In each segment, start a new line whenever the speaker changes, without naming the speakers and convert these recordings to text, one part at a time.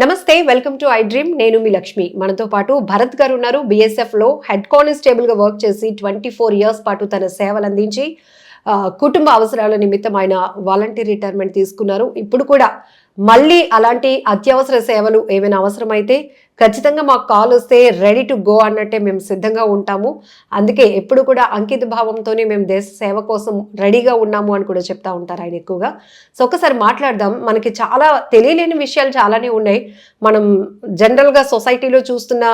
నమస్తే welcome to I dream. నేను మీ లక్ష్మి. మనతో పాటు భరత్ గారు ఉన్నారు. బిఎస్ఎఫ్లో హెడ్ కానిస్టేబుల్గా వర్క్ చేసి ట్వంటీ ఫోర్ ఇయర్స్ పాటు తన సేవలు అందించి కుటుంబ అవసరాల నిమిత్తం ఆయన వాలంటీర్ రిటైర్మెంట్ తీసుకున్నారు. ఇప్పుడు కూడా మళ్ళీ అలాంటి అత్యవసర సేవలు ఏమైనా అవసరమైతే ఖచ్చితంగా మాకు కాల్ వస్తే రెడీ టు గో అన్నట్టే మేము సిద్ధంగా ఉంటాము. అందుకే ఎప్పుడు కూడా అంకిత భావంతోనే మేము దేశ సేవ కోసం రెడీగా ఉన్నాము అని కూడా చెప్తా ఉంటారు ఆయన ఎక్కువగా. సో ఒకసారి మాట్లాడదాం. మనకి చాలా తెలియలేని విషయాలు చాలానే ఉన్నాయి. మనం జనరల్గా సొసైటీలో చూస్తున్న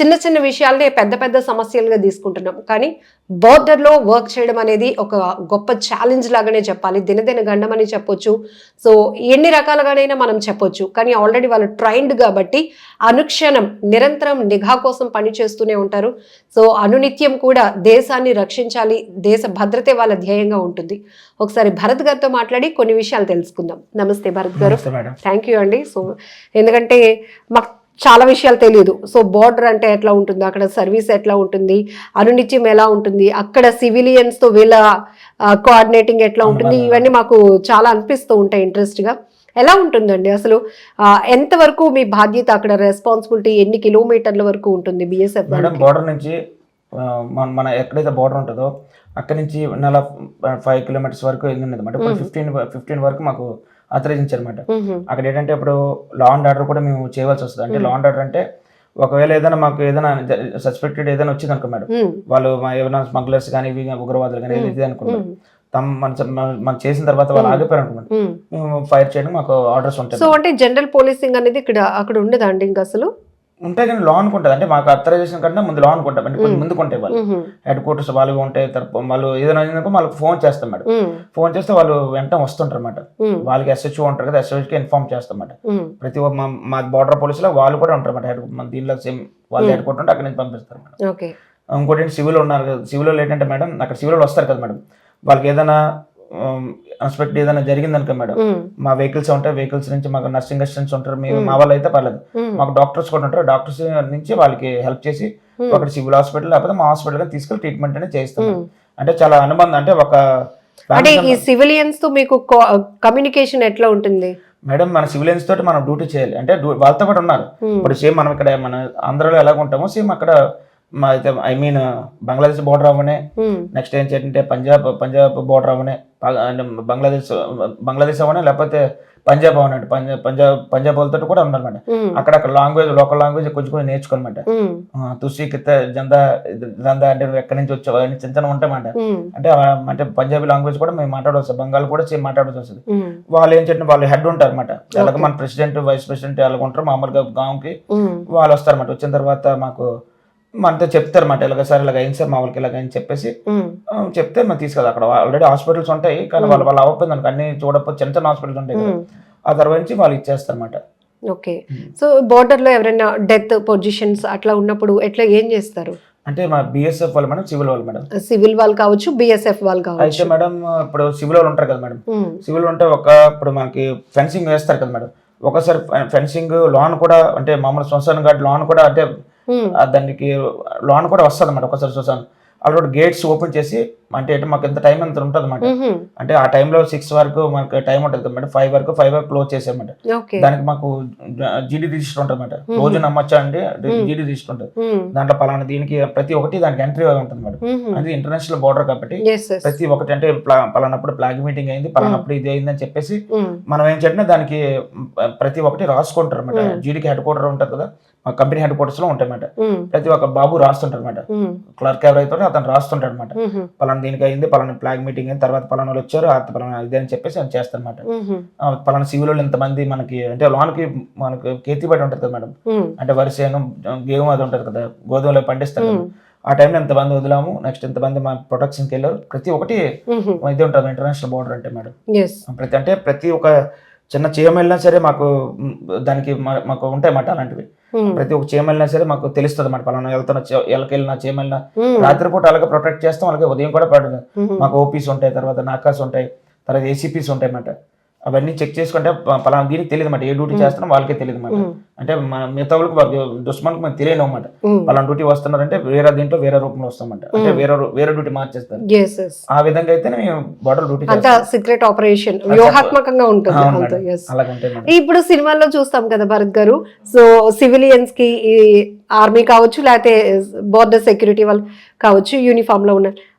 చిన్న చిన్న విషయాలనే పెద్ద పెద్ద సమస్యలుగా తీసుకుంటున్నాం. కానీ బోర్డర్లో వర్క్ చేయడం అనేది ఒక గొప్ప ఛాలెంజ్ లాగానే చెప్పాలి. దినదిన గండం అని చెప్పొచ్చు. సో ఎన్ని రకాలుగానైనా మనం చెప్పొచ్చు. కానీ ఆల్రెడీ వాళ్ళు ట్రైన్డ్ కాబట్టి అనుక్షణం నిరంతరం నిఘా కోసం పనిచేస్తూనే ఉంటారు. సో అనునిత్యం కూడా దేశాన్ని రక్షించాలి దేశ భద్రతే వాళ్ళ ధ్యేయంగా ఉంటుంది. ఒకసారి భరత్ గారితో మాట్లాడి కొన్ని విషయాలు తెలుసుకుందాం. నమస్తే భరత్ గారు. థ్యాంక్ యూ అండి. సో ఎందుకంటే మాకు చాలా విషయాలు తెలియదు. సో బార్డర్ అంటే ఎట్లా ఉంటుంది అక్కడ సర్వీస్ ఎట్లా ఉంటుంది అనునిత్యం ఎలా ఉంటుంది అక్కడ సివిలియన్స్తో వీళ్ళ కోఆర్డినేటింగ్ ఎట్లా ఉంటుంది. ఇవన్నీ మాకు చాలా అనిపిస్తూ ఉంటాయి ఇంట్రెస్ట్గా. ఎలా ఉంటుందండి? అసలు ఎంతవరకు మీ బాధ్యత అక్కడ రెస్పాన్సిబిలిటీ ఎన్ని కిలోమీటర్ల వరకు ఉంటుంది బిఎస్ఎఫ్
మేడం బార్డర్ నుంచి మన మన ఎక్కడైతే బార్డర్ ఉంటుందో అక్కడ నుంచి నెల ఫైవ్ కిలోమీటర్స్ వరకు వెళ్ళింది అనమాట ఇప్పుడు ఫిఫ్టీన్ ఫిఫ్టీన్ వరకు మాకు ఆథరైజ్ అనమాట అక్కడ ఏంటంటే ఇప్పుడు లా అండ్ ఆర్డర్ కూడా మేము చేయవలసి వస్తుంది. అంటే లా అండ్ ఆర్డర్ అంటే ఒకవేళ ఏదైనా మాకు ఏదైనా సస్పెక్టెడ్ ఏదైనా వచ్చింది అనుకో మేడం వాళ్ళు ఏమైనా స్మగ్లర్స్ కానీ ఉగ్రవాదులు కానీ ఏది అనుకున్నాం తమ మన చేసిన తర్వాత వాళ్ళు ఆగిపోయారు అనుకోండి. మేము ఫైర్ చేయడం మాకు ఆర్డర్స్ ఉంటాయి.
సో అంటే జనరల్ పోలీసింగ్ అనేది ఇక్కడ అక్కడ ఉండదా అండి ఇంకా అసలు?
ఉంటాయి కానీ లా అనుకుంటుంది అంటే మాకు అథరైజేషన్ కంటే ముందు లా అనుకుంటాం. అంటే కొంచెం ముందుకు ఉంటాయి వాళ్ళు. హెడ్ క్వార్టర్స్ వాళ్ళు ఉంటాయి తర్వాత వాళ్ళు ఏదైనా అయిందనుకో వాళ్ళకి ఫోన్ చేస్తాం మేడం ఫోన్ చేస్తే వాళ్ళు వెంటనే వస్తుంటారు అనమాట వాళ్ళకి ఎస్హెచ్ఓ ఉంటారు కదా ఎస్హెచ్కి ఇన్ఫార్మ్ చేస్తాం అన్నమాట ప్రతి ఒక్క మా- బార్డర్ పోలీసులో వాళ్ళు కూడా ఉంటారు అన్నమాట హెడ్ మన దీనిలో సేమ్ వాళ్ళు హెడ్ క్వార్టర్ ఉంటే అక్కడ నుంచి పంపిస్తారు మేడం ఇంకోటి సివిల్ ఉన్నారు కదా సివిల్ ఏంటంటే మేడం అక్కడ సివిల్ వస్తారు కదా మేడం. వాళ్ళకి ఏదైనా అన్స్పెక్ట్ ఏదైనా జరిగిందనుకో మేడం మా వెహికల్స్ ఉంటాయి వెహికల్స్ నుంచి మాకు నర్సింగ్ అసిస్టెంట్స్ ఉంటారు మేము మా వాళ్ళు అయితే పర్లేదు మాకు డాక్టర్స్ కూడా ఉంటారు డాక్టర్స్ నుంచి వాళ్ళకి హెల్ప్ చేసి ఒక సివిల్ హాస్పిటల్ లేకపోతే మా హాస్పిటల్ తీసుకెళ్ళి ట్రీట్మెంట్ అనేది చేస్తాం అంటే చాలా అనుబంధం అంటే ఒక
అంటే ఈ సివిలియన్స్తో మీకు కమ్యూనికేషన్ ఎట్లా ఉంటుంది?
మేడం మన సివిలియన్స్ తోటి మనం డ్యూటీ చేయాలి. అంటే వాళ్ళతో కూడా ఉన్నారు. ఇప్పుడు సేమ్ మనం ఇక్కడ మన ఆంధ్రాలో ఎలాగ ఉంటామో సేమ్ అక్కడ మా అయితే ఐ మీన్ బంగ్లాదేశ్ బోర్డర్ అవ్వనే నెక్స్ట్ ఏం చేయాలంటే పంజాబ్ పంజాబ్ బోర్డర్ అవ్వనే బంగ్లాదేశ్ బంగ్లాదేశ్ అవ్వనే లేకపోతే పంజాబ్ అవనండి పంజాబ్ పంజాబ్ పంజాబ్ వాళ్ళతో కూడా ఉన్నారన్నమాట అక్కడ అక్కడ లాంగ్వేజ్ లోకల్ లాంగ్వేజ్ కొంచెం కొంచెం నేర్చుకోనమాట తుసి కిత్త జందా జందా అంటే ఎక్కడి నుంచి వచ్చావు అని చిన్న చిన్న ఉంటాయన్నమాట. అంటే అంటే పంజాబీ లాంగ్వేజ్ కూడా మేము మాట్లాడవచ్చు బంగాల్ కూడా సేమ్ మాట్లాడవచ్చు వస్తుంది. వాళ్ళు ఏం చెప్పిన వాళ్ళు హెడ్ ఉంటారు అనమాట అలాగే మన ప్రెసిడెంట్ వైస్ ప్రెసిడెంట్ అలాగ ఉంటారు మామూలుగా గాంకి వాళ్ళు వస్తారన్నమాట. వచ్చిన తర్వాత మాకు మనతో చెప్తారు అన్నమాట ఇలాగ సార్ ఇలాగ అయింది సార్ మా వాళ్ళకి ఇలాగ అని చెప్పేసి చెప్తే మనం తీసుకెళ్ళి అక్కడ ఆల్రెడీ హాస్పిటల్స్ ఉంటాయి కానీ వాళ్ళు వాళ్ళు అవ్వకపోయింది అనుకో అన్ని చూడకపోతే చిన్న చిన్న హాస్పిటల్స్ ఉంటాయి ఆ తర్వాత నుంచి వాళ్ళు ఇచ్చేస్తారు అనమాట
ఓకే. సో బార్డర్లో ఎవరైనా డెత్ పొజిషన్స్ అట్లా ఉన్నప్పుడు ఎట్లా ఏం చేస్తారు?
అంటే మా బిఎస్ఎఫ్ వాళ్ళు మేడం సివిల్ వాళ్ళు మేడం.
సివిల్ వాళ్ళు కావచ్చు బిఎస్ఎఫ్ వాళ్ళు కావచ్చు.
అయితే మేడం ఇప్పుడు సివిల్ వాళ్ళు ఉంటారు కదా మేడం. సివిల్ ఉంటే ఒక ఇప్పుడు మనకి ఫెన్సింగ్ వేస్తారు కదా మేడం. ఒకసారి ఫెన్సింగ్ లోన్ కూడా అంటే మామూలు శ్మశాన్ గార్డ్ లోన్ కూడా అంటే దానికి లోన్ కూడా వస్తుంది అన్నమాట ఒకసారి శ్మశాన్ ఆల్రెడీ గేట్స్ ఓపెన్ చేసి అంటే మాకు ఎంత టైం ఎంత ఉంటుంది అన్నమాట
ఉహుం,
అంటే ఆ టైంలో సిక్స్ వరకు మనకి టైం ఉంటుంది మేడం. ఫైవ్ వరకు ఫైవ్ వరకు క్లోజ్
ఓకే.
దానికి మాకు జీడీ రిజిస్టర్ ఉంటుంది అన్నమాట రోజు నమ్మచ్చా అంటే జీడీ రిజిస్టర్ ఉంటుంది. దాంట్లో పలానా దీనికి ప్రతి ఒక్కటి దానికి ఎంట్రీ ఉంటుంది మేడం
ఉహుం,
అది ఇంటర్నేషనల్ బోర్డర్ కాబట్టి ప్రతి ఒక్కటి అంటే ప్లా- పలానప్పుడు ఫ్లాగ్ మీటింగ్ అయింది పలానప్పుడు ఇది అయింది అని చెప్పేసి మనం ఏం చెప్పినా దానికి ప్రతి ఒక్కటి రాసుకుంటారు అనమాట జీడీకి హెడ్ క్వార్టర్ ఉంటుంది కదా. మా కంపెనీ హెడ్ క్వార్టర్స్లో ఉంటాయి అన్నమాట
ఉమ్,
ప్రతి ఒక్క బాబు రాస్తుంటారు అనమాట
ఉమ్,
క్లర్క్ ఎవరైతే అతను
ఉహుం,
పలానా దీనికి అయింది పలానా ఫ్లాగ్ మీటింగ్ అయింది తర్వాత పలానా వాళ్ళు వచ్చారు ఆ పలానా ఇది అని చెప్పేసి అది చేస్తారనమాట పలానా సివిల్ వాళ్ళు ఇంతమంది మనకి అంటే లోన్కి మనకి కేతిబడి ఉంటుంది కదా మేడం. అంటే వరిసేను గేమ్ అది ఉంటుంది కదా గోధుమలో పండిస్తారు ఆ టైంలో ఎంతమంది వదిలాము నెక్స్ట్ ఎంతమంది మా ప్రొటెక్షన్కి వెళ్ళారు. ప్రతి ఒక్కటి ఇది ఉంటుంది ఇంటర్నేషనల్ బోర్డర్ అంటే మేడం. ప్రతి అంటే ప్రతి ఒక చిన్న చీమ వెళ్ళినా సరే మాకు దానికి మాకు ఉంటాయి మాట అలాంటివి. ప్రతి ఒక్క చీమ వెళ్ళినా సరే మాకు తెలుస్తుంది అన్నమాట. పలానా వెళ్తున్న ఎలకి వెళ్ళినా చీమ వెళ్ళినా రాత్రిపూట అలాగే ప్రొటెక్ట్ చేస్తాం అలాగే ఉదయం కూడా పడుతుంది. మాకు ఓపీస్ ఉంటాయి తర్వాత నాకాస్ ఉంటాయి తర్వాత ఏసీపీస్ ఉంటాయి అన్నమాట. అవన్నీ చెక్ చేసుకుంటే పలానా దీనికి తెలియదు అన్నమాట ఏ డ్యూటీ చేస్తున్నాం వాళ్ళకే తెలియదు అన్నమాట అంటే మన మిగతా వాళ్ళకి దుష్మన్కి మనకు తెలియదు అన్నమాట
Mm.
పలానా డ్యూటీ వస్తున్నారంటే వేరే దీంట్లో వేరే రూపంలో వస్తామంట. అంటే వేరే వేరే డ్యూటీ మార్చేస్తారు. ఆ విధంగా అయితే మేము బార్డర్ డ్యూటీ
సీక్రెట్ ఆపరేషన్ వ్యూహాత్మకంగా ఉంటుంది. ఇప్పుడు సినిమాల్లో చూస్తాం కదా భరత్ గారు. సో సివిలియన్స్కి ఆర్మీ కావచ్చు లేకపోతే బోర్డర్ సెక్యూరిటీ వాళ్ళు కావచ్చు యూనిఫామ్లో ఉన్న ఆ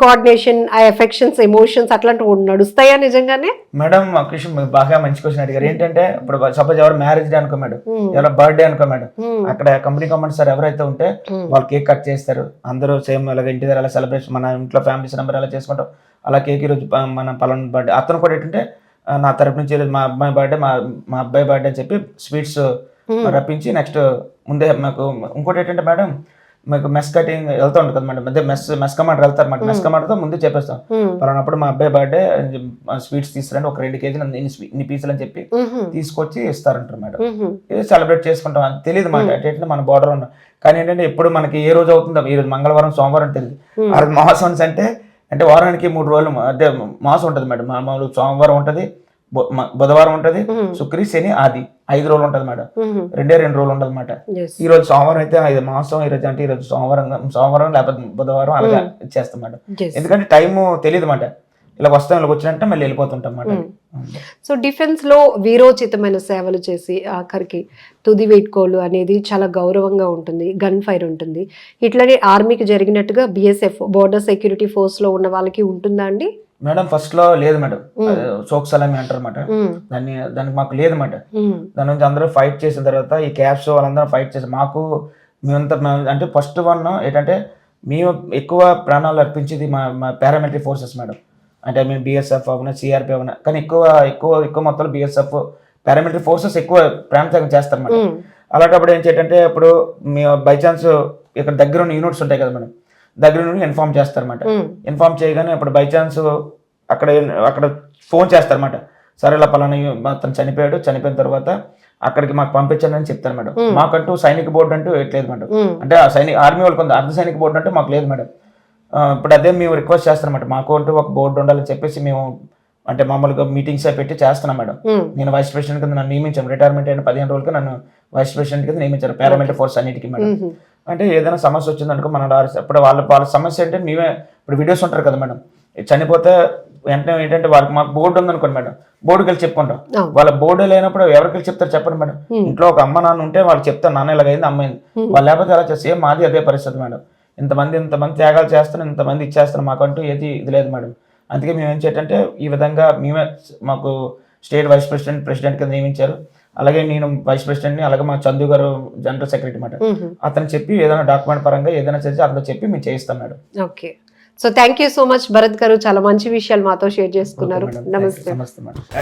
కోఆర్డినేషన్ ఆ ఎఫెక్షన్స్ ఎమోషన్స్ అట్లాంటివి నడుస్తాయా నిజంగానే
మేడం కృష్ణ బాగా మంచి క్వశ్చన్ అడిగారు ఏంటంటే ఇప్పుడు సపోజ్ ఎవరు మ్యారేజ్ డే అనుకో మేడం. ఎవరో బర్త్డే అనుకో మేడం. అక్కడ కంపెనీ కమాండ్ సార్ ఎవరైతే ఉంటే. వాళ్ళు కేక్ కట్ చేస్తారు అందరూ సేమ్ అలాగే ఇంటి దగ్గర అలా సెలబ్రేషన్ మన ఇంట్లో ఫ్యామిలీస్ నెంబర్ అలా చేసుకుంటాం అలా కేక్ ఈరోజు మన పలానా బర్త్డే అతను కూడా ఏంటంటే నా తరపు నుంచి మా అబ్బాయి బర్త్డే మా మా అబ్బాయి బర్త్డే అని చెప్పి స్వీట్స్. రప్పించి నెక్స్ట్ ముందే మాకు ఇంకోటి ఏంటంటే మేడం మీకు మెస్ కటింగ్ వెళ్తా ఉంటుంది కదా మేడం అదే మెస్ మెస్ కమాండర్ వెళ్తారు మేడం మెస్ కమాండర్తో ముందే చెప్పేస్తాం. పలానప్పుడు మా అబ్బాయి బర్త్డే స్వీట్స్ తీసుకురండి ఒక రెండు కేజీలు ఇన్ని పీసులు అని చెప్పి. తీసుకొచ్చి ఇస్తారంటారు మేడం. ఇది సెలబ్రేట్ చేసుకుంటాం. అది తెలియదు మాట. ఏంటంటే మన బార్డర్ ఉన్న కానీ ఏంటంటే ఎప్పుడు మనకి ఏ రోజు అవుతుందో ఈ రోజు మంగళవారం సోమవారం తెలియదు ఆ రోజు మాసన్స్ అంటే అంటే వారానికి మూడు రోజులు అంటే మాసం ఉంటుంది మేడం. మామూలు సోమవారం ఉంటుంది బుధవారం ఉంటుంది శుక్రి శని ఆది. ఐదు రోజులు ఉంటుంది మేడం. రెండే రెండు రోజులు ఉంటుంది అనమాట
Yes.
ఈ రోజు సోమవారం అయితే ఇది మాసం ఈ రోజు అంటే ఈ రోజు సోమవారం సోమవారం లేకపోతే బుధవారం అలాగే ఇచ్చేస్తాం మేడం. ఎందుకంటే టైం తెలియదు మాట ఇలా వస్తాం ఇలా వచ్చినట్టే మళ్ళీ వెళ్ళిపోతుంటాం అన్నమాట.
సో డిఫెన్స్లో వీరోచితమైన సేవలు చేసి ఆఖరికి తుది వేట్కోలు అనేది చాలా గౌరవంగా ఉంటుంది గన్ ఫైర్ ఉంటుంది. ఇట్లనే ఆర్మీకి జరిగినట్టుగా బిఎస్ఎఫ్ బోర్డర్ సెక్యూరిటీ ఫోర్స్లో ఉన్న వాళ్ళకి ఉంటుందా అండి?
మేడం ఫస్ట్లో లేదు మేడం. సోక్ సలామి అంటారు అనమాట
మ్మ్.
దాన్ని దానికి మాకు లేదు మాట.
మ్మ్.
దాని నుంచి అందరూ ఫైట్ చేసిన తర్వాత ఈ క్యాప్స్ వాళ్ళందరూ ఫైట్ చేసి మాకు మేమంతా మేము- అంటే ఫస్ట్ వన్ ఏంటంటే మేము ఎక్కువ ప్రాణాలు అర్పించేది మా మా పారామిలిటరీ ఫోర్సెస్ మేడం. అంటే మేము బిఎస్ఎఫ్ అవునా సిఆర్పి అవునా కానీ ఎక్కువ ఎక్కువ ఎక్కువ మొత్తంలో బిఎస్ఎఫ్ పారామిలిటరీ ఫోర్సెస్ ఎక్కువ ప్రాణత్యాగం చేస్తారు మేడం
మ్మ్.
అలాంటప్పుడు ఏం చేయటంటే ఇప్పుడు మీ బై ఛాన్స్ ఇక్కడ దగ్గర ఉన్న యూనిట్స్ ఉంటాయి కదా మేడం. దగ్గర నుండి ఇన్ఫార్మ్ చేస్తారన్నమాట. ఇన్ఫార్మ్ చేయగానే ఇప్పుడు బై ఛాన్స్ అక్కడ అక్కడ ఫోన్ చేస్తారన్నమాట. సరే ఇలా పలానా అతను చనిపోయాడు చనిపోయిన తర్వాత అక్కడికి మాకు పంపించండి అని చెప్తారు మేడం మాకంటూ సైనిక బోర్డు అంటూ లేదు మేడం. అంటే ఆ సైనిక ఆర్మీ వాళ్ళకి ఉంది అర్ధ సైనిక బోర్డు అంటే మాకు లేదు మేడం. ఇప్పుడు అదే మేము రిక్వెస్ట్ చేస్తారన్నమాట. మాకు అంటూ ఒక బోర్డు ఉండాలని చెప్పేసి మేము అంటే మామూలుగా మీటింగ్స్ పెట్టి చేస్తున్నాం మేడం. నేను వైస్ ప్రెసిడెంట్ కింద నన్ను నియమించాను. రిటైర్మెంట్ అయిన పదిహేను రోజులకి నన్ను వైస్ ప్రెసిడెంట్ కింద నియమించారు. పారామిలిటరీ ఫోర్స్ అన్నిటికీ మేడం. అంటే ఏదైనా సమస్య వచ్చిందనుకో మన ఇప్పుడు వాళ్ళ వాళ్ళ సమస్య అంటే మేమే ఇప్పుడు వీడియోస్ ఉంటారు కదా మేడం. చనిపోతే వెంటనే ఏంటంటే వాళ్ళకి మాకు బోర్డు ఉందనుకోండి మేడం. బోర్డుకి వెళ్ళి చెప్పుకుంటాం. వాళ్ళ బోర్డు లేనప్పుడు ఎవరికి వెళ్ళి చెప్తారు చెప్పండి మేడం. ఇంట్లో ఒక అమ్మ నాన్న ఉంటే వాళ్ళు చెప్తారు నాన్న ఇలాగైంది అమ్మాయింది వాళ్ళు లేకపోతే అలా సేమ్ మాది అదే పరిస్థితి మేడం. ఇంతమంది ఇంతమంది త్యాగాలు చేస్తున్నాం ఇంతమంది ఇచ్చేస్తున్నాం మాకంటూ ఏది ఇది లేదు మేడం. అందుకే మేము ఏం చేయటంటే ఈ విధంగా మేమే మాకు స్టేట్ వైస్ ప్రెసిడెంట్ ప్రెసిడెంట్ కింద నియమించారు. అలాగే నేను వైస్ ప్రెసిడెంట్ని అలాగే మా చందు గారు జనరల్ సెక్రటరీ మాట. అతను చెప్పి ఏదైనా డాక్యుమెంట్ పరంగా ఏదైనా చేసి అతను చెప్పి మేము చేయిస్తాం
okay. So thank you so much Bharath గారు. చాలా మంచి విషయాలు మాతో షేర్ చేసుకున్నారు. నమస్తే.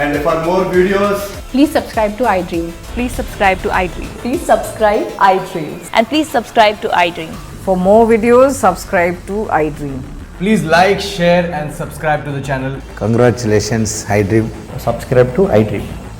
And for
more videos please subscribe
to iDream please
subscribe to iDream
please subscribe
iDream and please subscribe to
iDream for more videos subscribe
to iDream please like share and subscribe
to the
channel congratulations
iDream subscribe to
iDream